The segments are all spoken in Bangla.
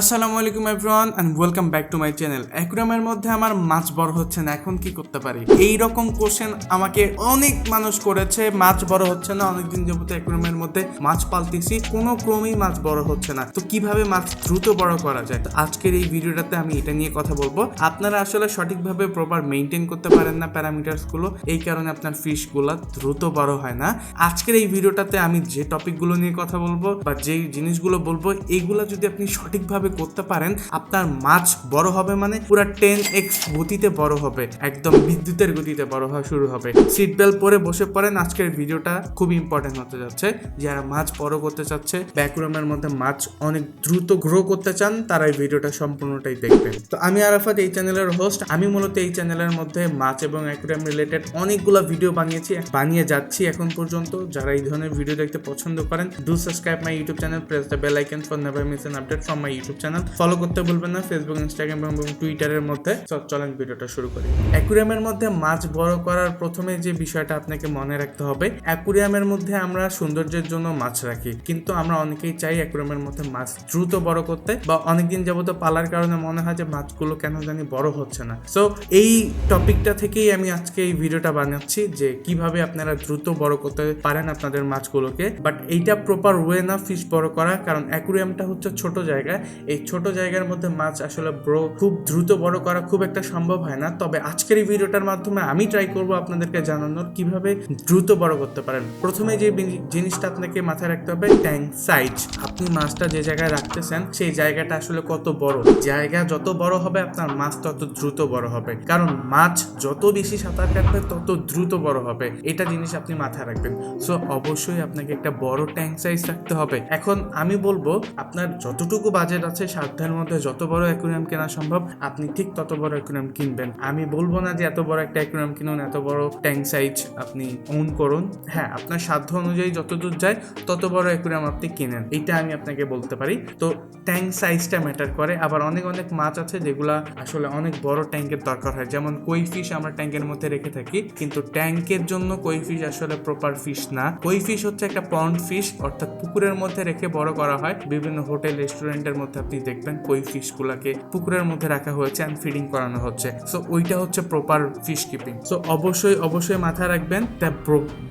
আসসালামু আলাইকুম everyone and welcome back to my channel অ্যাকুরিয়ামের মধ্যে আমার মাছ বড় হচ্ছে না, এখন কি করতে পারি? এই রকম কোশ্চেন আমাকে অনেক মানুষ করেছে, মাছ বড় হচ্ছে না, অনেকদিন যাবত অ্যাকুরিয়ামের মধ্যে মাছ পালতেছি, কোনো ক্রমেই মাছ বড় হচ্ছে না। তো কীভাবে মাছ দ্রুত বড় করা যায়? তো আজকের এই ভিডিওটাতে আমি এটা নিয়ে কথা বলব। আপনারা আসলে সঠিকভাবে প্রপার মেনটেন করতে পারেন না প্যারামিটার্সগুলো এই কারণে আপনার ফিশগুলা দ্রুত বড় হয় না। আজকের এই ভিডিওটাতে আমি যে টপিকগুলো নিয়ে কথা বলব, বা যে জিনিসগুলো বলব এইগুলো যদি আপনি সঠিকভাবে করতে পারেন, আপনার মাছ বড় হবে মানে পুরো টেন এক্স গতিতে বড় হবে, একদম বিদ্যুতের গতিতে বড় হওয়া শুরু হবে। সিট বেল্ট পরে বসে পড়েন, আজকের ভিডিওটা খুব ইম্পর্টেন্ট হতে যাচ্ছে। যারা মাছ বড় করতে চাচ্ছে ব্যাকরুমের মধ্যে মাছ অনেক দ্রুত গ্রো করতে চান, তারা এই ভিডিওটা সম্পূর্ণটাই দেখবেন। তো আমি আরাফাত, এই চ্যানেলের হোস্ট আমি মূলত এই চ্যানেলের মধ্যে মাছ এবং অ্যাকুরিয়াম রিলেটেড অনেকগুলো ভিডিও বানিয়েছি, বানিয়ে যাচ্ছি এখন পর্যন্ত। যারা এই ধরনের ভিডিও দেখতে পছন্দ করেন do subscribe my YouTube channel press the bell icon for never miss an update from my YouTube channel follow করতে ভুলবেন না ফেসবুক ইনস্টাগ্রাম এবং টুইটারের মধ্যে। চলেন ভিডিওটা শুরু করি। অ্যাকুরিয়ামের মধ্যে মাছ বড় করার প্রথমে যে বিষয়টা আপনাকে মনে রাখতে হবে, অ্যাকুরিয়ামের মধ্যে আমরা সৌন্দর্যের জন্য মাছ রাখি। কিন্তু আমরা অনেকেই চাই অ্যাকুরিয়ামের মধ্যে মাছ দ্রুত বড় করতে বা অনেকদিন যাবত পালার কারণে মনে হয় যে মাছগুলো কেন জানি বড় হচ্ছে না। সো এই টপিকটা থেকেই আমি আজকে এই ভিডিওটা বানাচ্ছি যে কীভাবে আপনারা দ্রুত বড় করতে পারেন আপনাদের মাছগুলোকে। বাট এইটা প্রপার ওয়ে না ফিশ বড় করা, কারণ অ্যাকুরিয়ামটা হচ্ছে ছোট জায়গা এই ছোট জায়গার মধ্যে মাছ আসলে ব্রো খুব দ্রুত বড় করা খুব একটা সম্ভব হয় না। তবে আজকের এই ভিডিওটার মাধ্যমে আমি ট্রাই করব আপনাদেরকে জানানোর কীভাবে দ্রুত বড় করতে পারেন। প্রথমে যে জিনিসটা আপনাকে মাথায় রাখতে হবে ট্যাঙ্ক সাইজ আপনি মাছটা যে জায়গায় রাখতেছেন, সেই জায়গাটা আসলে কত বড়? জায়গা যত বড় হবে, আপনার মাছ তত দ্রুত বড় হবে। কারণ মাছ যত বেশি সাঁতার কাটবে, তত দ্রুত বড় হবে। এটা জিনিস আপনি মাথায় রাখবেন। সো অবশ্যই আপনাকে একটা বড় ট্যাঙ্ক সাইজ রাখতে হবে। এখন আমি বলব, আপনার যতটুকু বাজেট আছে, সাধ্যের মধ্যে যত বড় অ্যাকুরিয়াম কেনা সম্ভব, আপনি ঠিক তত বড় অ্যাকুরিয়াম কিনবেন। আমি বলব না যে এত বড় একটা অ্যাকুরিয়াম কিনুন, এত বড় ট্যাঙ্ক সাইজ আপনি ওন করুন। হ্যাঁ আপনার সাধ্য অনুযায়ী যতদূর যায়, তত বড় অ্যাকুরিয়াম আপনি কিনেন। এটা আমি আপনাকে বলতে পারি। তো ট্যাঙ্ক সাইজটা ম্যাটার করে। আবার অনেক অনেক মাছ আছে যেগুলা আসলে অনেক বড় ট্যাঙ্কের দরকার হয়। যেমন কই ফিশ আমরা ট্যাঙ্কের মধ্যে রেখে থাকি। কিন্তু ট্যাঙ্কের জন্য কই ফিশ আসলে প্রপার ফিশ না। কই ফিশ হচ্ছে একটা পন্ড ফিশ অর্থাৎ পুকুরের মধ্যে রেখে বড় করা হয়। বিভিন্ন হোটেল, রেস্টুরেন্টের মধ্যে আপনি দেখবেন কই ফিশ গুলাকে পুকুরের মধ্যে রাখা হয়েছে অ্যান্ড ফিডিং করানো হচ্ছে। সো ওইটা হচ্ছে প্রপার ফিশ কিপিং সো অবশ্যই অবশ্যই মাথায় রাখবেন, তা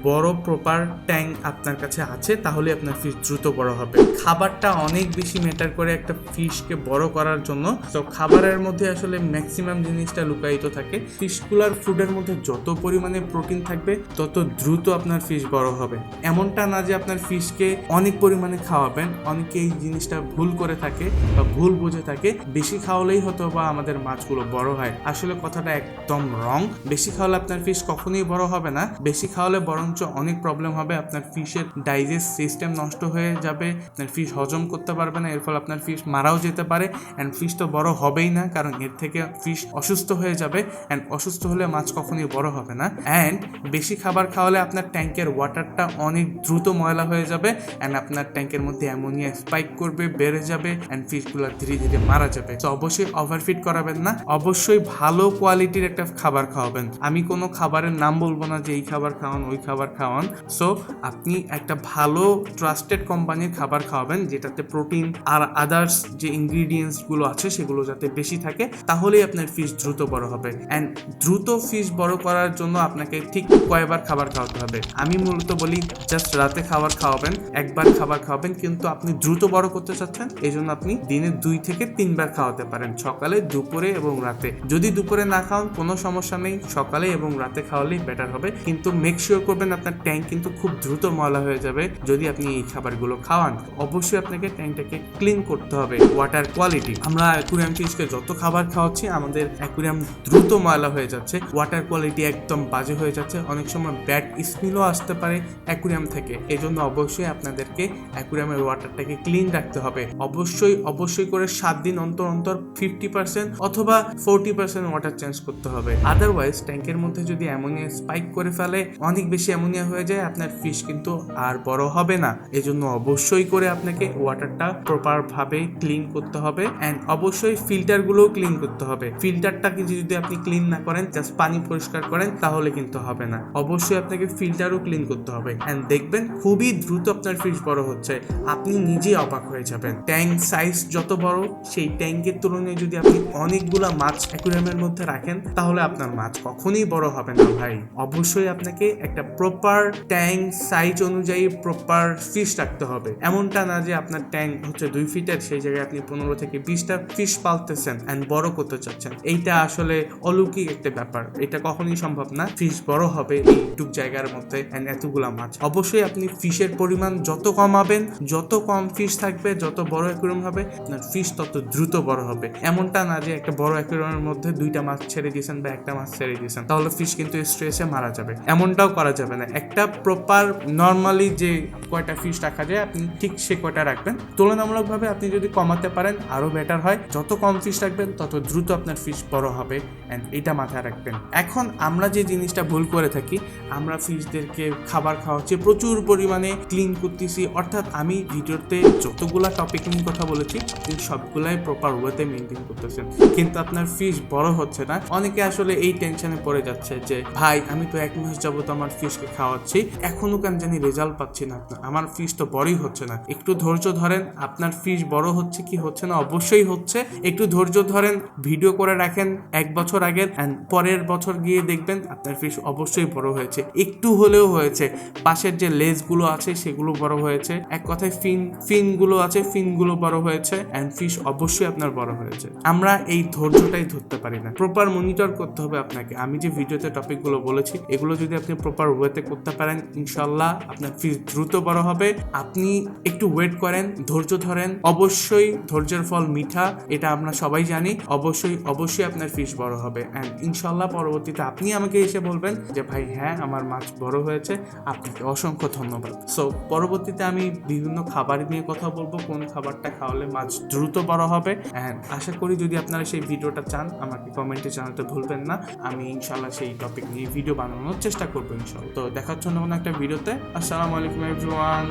বড় প্রপার ট্যাঙ্ক আপনার কাছে আছে, তাহলে আপনার ফিশ দ্রুত বড় হবে। খাবারটা অনেক বেশি ম্যাটার করে একটা ফিশকে বড় করার জন্য। তো খাবারের মধ্যে আসলে ম্যাক্সিমাম জিনিসটা লুকায়িত থাকে। ফিশগুলার ফুডের মধ্যে যত পরিমাণে প্রোটিন থাকবে, তত দ্রুত আপনার ফিশ বড় হবে। এমনটা না যে আপনার ফিশকে অনেক পরিমাণে খাওয়াবেন, অনেকে এই জিনিসটা ভুল করে থাকে। বা ভুল বুঝে থাকে, বেশি খাওয়ালেই হয়তো বা আমাদের মাছগুলো বড় হয়। আসলে কথাটা একদম রং বেশি খাওয়ালে আপনার ফিশ কখনোই বড় হবে না। বেশি খাওয়ালে বরঞ্চ অনেক প্রবলেম হবে, আপনার ফিশের ডাইজেস্ট সিস্টেম নষ্ট হয়ে যাবে, আপনার ফিশ হজম করতে পারবে না, এর ফলে আপনার ফিশ মারাও যেতে পারে অ্যান্ড ফিশ তো বড় হবেই না, কারণ এর থেকে ফিশ অসুস্থ হয়ে যাবে অ্যান্ড অসুস্থ হলে মাছ কখনোই বড় হবে না। অ্যান্ড বেশি খাবার খাওয়ালে আপনার ট্যাঙ্কের ওয়াটারটা অনেক দ্রুত ময়লা হয়ে যাবে অ্যান্ড আপনার ট্যাঙ্কের মধ্যে অ্যামোনিয়া স্পাইক করবে, বেড়ে যাবে অ্যান্ড ফিশগুলো ধীরে ধীরে মারা যাবে। তো অবশ্যই ওভারফিট করাবেন না। অবশ্যই ভালো কোয়ালিটির একটা খাবার খাওয়াবেন। আমি কোনো খাবারের নাম বলব না যে এই খাবার খাওয়ান, ওই খাবার খাওয়ান। সো আপনি একটা ভালো ট্রাস্টেড কোম্পানির খাবার খাওয়াবেন, যেটাতে প্রোটিন আর আদার্স যে ইনগ্রিডিয়েন্টসগুলো আছে, সেগুলো যাতে বেশি থাকে, তাহলেই আপনার ফিশ দ্রুত বড় হবে। অ্যান্ড দ্রুত ফিশ বড় করার জন্য আপনাকে ঠিক কয়বার খাবার খাওয়াতে হবে। আমি মূলত বলি জাস্ট রাতে খাবার খাওয়াবেন, একবার খাবার খাওয়াবেন, কিন্তু আপনি দ্রুত বড় করতে চাচ্ছেন এই জন্য আপনি দিনে দুই থেকে তিনবার খাওয়াতে পারেন, সকালে, দুপুরে এবং রাতে। যদি দুপুরে না খাওয়ান, কোনো সমস্যা নেই, সকালে এবং রাতে খাওয়ালেই বেটার হবে। কিন্তু মেক শিওর করবেন আপনার ট্যাঙ্ক কিন্তু খুব দ্রুত ময়লা হয়ে যাবে যদি আপনি এই খাবারগুলো খাওয়ান। অবশ্যই আপনাকে ট্যাঙ্কটাকে ক্লিন করতে হবে ওয়াটার কোয়ালিটি আমরা অ্যাকুরিয়াম ফিশকে যত খাবার খাওয়াচ্ছি, আমাদের অ্যাকুরিয়াম দ্রুত ময়লা হয়ে যাচ্ছে ওয়াটার কোয়ালিটি একদম বাজে হয়ে যাচ্ছে। অনেক সময় ব্যাড স্মেলও আসতে পারে অ্যাকুরিয়াম থেকে। এই জন্য অবশ্যই আপনাদেরকে অ্যাকুরিয়ামের ওয়াটারটাকে ক্লিন রাখতে হবে। অবশ্যই অবশ্যই করে সাত দিন অন্তর অন্তর ফিফটি পার্সেন্ট অথবা ফোরটি পার্সেন্ট ওয়াটার চেঞ্জ করতে হবে। আদারওয়াইজ ট্যাঙ্কের মধ্যে যদি অ্যামোনিয়া স্পাইক করে ফেলে, অনেক বেশি অ্যামোনিয়া হয়ে যায়, আপনার ফিশ কিন্তু আর বড় হবে না। এজন্য অবশ্যই করে আপনাকে ওয়াটারটা প্রপার ভাবে ক্লিন করতে হবে অ্যান্ড অবশ্যই ফিল্টারগুলোও ক্লিন করতে হবে। ফিল্টারটাকে যদি আপনি ক্লিন না করেন জাস্ট পানি পরিষ্কার করেন, তাহলে কিন্তু হবে না। অবশ্যই আপনাকে ফিল্টারও ক্লিন করতে হবে অ্যান্ড দেখবেন খুবই দ্রুত আপনার ফিশ বড় হচ্ছে। আপনি নিজেই অবাক হয়ে যাবেন। ট্যাঙ্ক সাইজ সাইজ যত বড়, সেই ট্যাঙ্কের তুলনায় যদি আপনি অনেকগুলা মাছ অ্যাকুরিয়ামের মধ্যে রাখেন, তাহলে আপনার মাছ কখনোই বড় হবে না ভাই। অবশ্যই আপনাকে একটা প্রপার ট্যাঙ্ক সাইজ অনুযায়ী প্রপার ফিশ রাখতে হবে। এমনটা না যে আপনার ট্যাঙ্ক হচ্ছে দুই ফিটের, সেই জায়গায় আপনি পনেরো থেকে বিশটা ফিশ পালতেছেন অ্যান্ড বড় করতে চাচ্ছেন। এইটা আসলে অলৌকিক একটা ব্যাপার। এটা কখনোই সম্ভব না। ফিশ বড় হবে এইটুক জায়গার মধ্যে অ্যান্ড এতগুলা মাছ। অবশ্যই আপনি ফিশের পরিমাণ যত কমাবেন, যত কম ফিশ থাকবে, যত বড় অ্যাকুরিয়াম হবে আপনার ফিশ তত দ্রুত বড় হবে। এমনটা না যে একটা বড় অ্যাকুরিয়ামের মধ্যে দুইটা মাছ ছেড়ে দিয়েছেন বা একটা মাছ ছেড়ে দিয়েছেন, তাহলে ফিশ কিন্তু স্ট্রেসে মারা যাবে। এমনটাও করা যাবে না। একটা প্রপার নর্মালি যে কয়টা ফিশ রাখা যায়, আপনি ঠিক সে কয়টা রাখবেন। তুলনামূলকভাবে আপনি যদি কমাতে পারেন আরও বেটার হয়। যত কম ফিশ রাখবেন, তত দ্রুত আপনার ফিশ বড় হবে অ্যান্ড এটা মাথায় রাখবেন। এখন আমরা যে জিনিসটা ভুল করে থাকি, আমরা ফিশদেরকে খাবার খাওয়াচ্ছি, প্রচুর পরিমাণে ক্লিন করতেছি। অর্থাৎ আমি ভিডিওতে যতগুলা টপিক নিয়ে কথা বলেছি আপনি সবগুলাই প্রপার ওয়েতে মেনটেন করতেছেন। কিন্তু আপনার ফিশ বড় হচ্ছে না। অনেকে আসলে এই টেনশনে পড়ে যাচ্ছে যে, ভাই, আমি তো এক মাস যাবত আমার ফিশকে খাওয়াচ্ছি এখনও কেন জানি রেজাল্ট পাচ্ছি না আমার ফিশ তো বড়ই হচ্ছে না। একটু ধৈর্য ধরেন, আপনার ফিশ বড় হচ্ছে কি হচ্ছে না? অবশ্যই হচ্ছে। একটু ধৈর্য ধরেন ভিডিও করে রাখেন এক বছর আগের অ্যান্ড পরের বছর গিয়ে দেখবেন আপনার ফিস অবশ্যই বড় হয়েছে। একটু হলেও হয়েছে। পাশের যে লেজগুলো আছে, সেগুলো বড় হয়েছে। এক কথায় ফিন, ফিনগুলো আছে, ফিনগুলো বড় হয়েছে। অ্যান্ড ফিশ অবশ্যই আপনার বড় হয়েছে। আমরা এই ধৈর্যটাই ধরতে পারি না। প্রপার মনিটর করতে হবে আপনাকে। আমি যে ভিডিওতে টপিকগুলো বলেছি, এগুলো যদি আপনি প্রপার ওয়েতে করতে পারেন ইনশাল্লাহ আপনার ফিস দ্রুত বড় হবে। আপনি একটু ওয়েট করেন, ধৈর্য ধরেন। অবশ্যই ধৈর্যের ফল মিঠা, এটা আমরা সবাই জানি। অবশ্যই অবশ্যই আপনার ফিস বড় হবে। অ্যান্ড ইনশাল্লাহ পরবর্তীতে আপনি আমাকে এসে বলবেন যে, ভাই হ্যাঁ আমার মাছ বড় হয়েছে। আপনাকে অসংখ্য ধন্যবাদ। সো পরবর্তীতে আমি বিভিন্ন খাবার নিয়ে কথা বলব, কোন খাবারটা খাওয়ালে মাছ দ্রুত বড় হবে। অ্যান্ড আশা করি যদি আপনারা সেই ভিডিওটা চান, আমাকে কমেন্টে জানাতে ভুলবেন না। আমি ইনশাল্লাহ সেই টপিক নিয়ে ভিডিও বানানোর চেষ্টা করব ইনশাল্লাহ তো দেখার জন্য কোনো একটা ভিডিওতে, আসসালামু আলাইকুম এভরিওয়ান